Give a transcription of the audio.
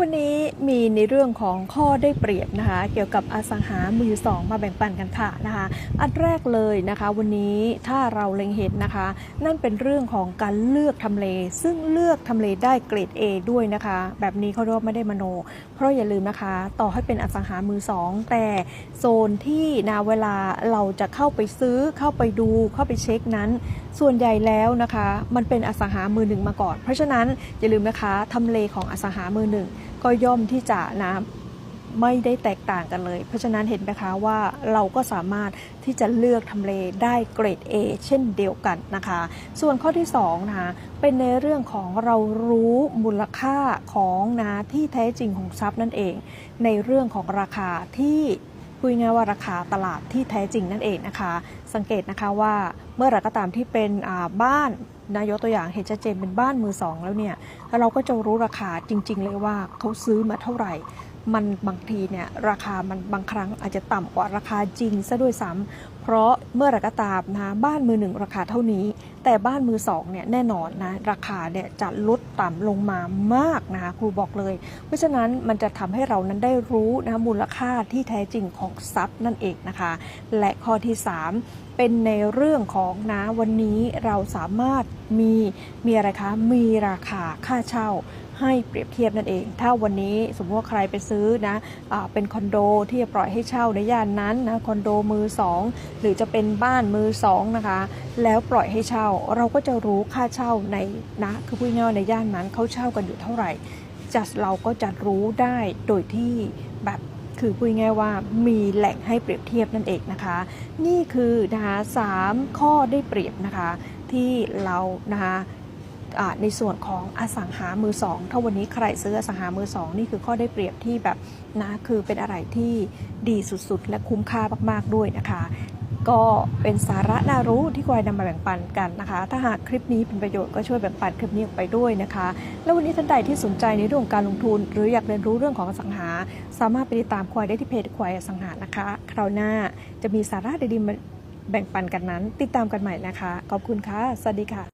วันนี้มีในเรื่องของข้อได้เปรียบนะคะ เกี่ยวกับอสังหามือสองมาแบ่งปันกันค่ะนะคะ อันแรกเลยนะคะ วันนี้ถ้าเราเล็งเห็นนะคะ นั่นเป็นเรื่องของการเลือกทำเล ซึ่งเลือกทำเลได้เกรด A ด้วยนะคะ แบบนี้เขาเรียกว่าไม่ได้มโน เพราะอย่าลืมนะคะ ต่อให้เป็นอสังหามือสองแต่โซนที่นะเวลาเราจะเข้าไปซื้อเข้าไปดูเข้าไปเช็คนั้น ส่วนใหญ่แล้วนะคะ มันเป็นอสังหามือหนึ่งมาก่อน เพราะฉะนั้นอย่าลืมนะคะทำเลของอสังหามือหนึ่ง ก็ย่อมที่จะนะไม่ได้แตกต่างกันเลย เพราะฉะนั้นเห็นไหมคะว่าเราก็สามารถที่จะเลือกทำเลได้เกรด A เช่นเดียวกันนะคะ ส่วนข้อที่2นะคะเป็นในเรื่องของเรารู้มูลค่าของนะที่แท้จริงของทรัพย์นั่นเอง ในเรื่องของราคาที่ พูดง่ายว่าราคาตลาดที่แท้จริงนั่นเองนะคะ สังเกตนะคะว่าเมื่อไรก็ตามที่เป็นบ้านนายกตัวอย่างเห็นชัดเจนเป็นบ้านมือสองแล้วเนี่ยแล้วเราก็จะรู้ราคาจริง ๆ เลยว่าเขาซื้อมาเท่าไหร่ มันบางทีเนี่ยราคามันบางครั้งอาจจะต่ำกว่าราคาจริงซะด้วยซ้ำเพราะเมื่อไหรก็ตามนะบ้านมือหนึ่งราคาเท่านี้ แต่บ้านมือสองเนี่ยแน่นอนนะราคาเนี่ยจะลดต่ำลงมามากนะคะครูบอกเลย เพราะฉะนั้นมันจะทำให้เรานั้นได้รู้นะมูลค่าที่แท้จริงของทรัพย์นั่นเองนะคะ และข้อที่ 3เป็นในเรื่องของนะวันนี้เราสามารถมีมีอะไรคะ มีราคาค่าเช่า ให้เปรียบเทียบนั่นเอง ถ้าวันนี้สมมติว่าใครไปซื้อนะอ่าเป็นคอนโดที่จะปล่อยให้เช่าในย่านนั้นนะคอนโดมือสองหรือจะเป็นบ้านมือสองนะคะ แล้วปล่อยให้เช่า เราก็จะรู้ค่าเช่าในนะคือพูดง่ายๆว่าในย่านนั้นเขาเช่ากันอยู่เท่าไหร่จัดเราก็จะรู้ได้โดยที่แบบคือพูดง่ายว่ามีแหล่งให้เปรียบเทียบนั่นเองนะคะ นี่คือนะคะสามข้อได้เปรียบนะคะที่เรานะคะ ในส่วนของอสังหามือสองถ้าวันนี้ใครซื้ออสังหามือสองนี่คือข้อได้เปรียบที่แบบนะคือเป็นอะไรที่ดีสุดๆ และคุ้มค่ามากๆด้วยนะคะก็เป็นสาระน่ารู้ที่ควายนำมาแบ่งปันกันนะคะ ถ้าหากคลิปนี้เป็นประโยชน์ก็ช่วยแบ่งปันคลิปนี้ออกไปด้วยนะคะ แล้ววันนี้ท่านใดที่สนใจในเรื่องการลงทุน หรืออยากเรียนรู้เรื่องของอสังหา สามารถไปติดตามควายได้ที่เพจควายอสังหานะคะ คราวหน้าจะมีสาระดีๆมาแบ่งปันกันนั้น ติดตามกันใหม่นะคะ ขอบคุณค่ะ สวัสดีค่ะ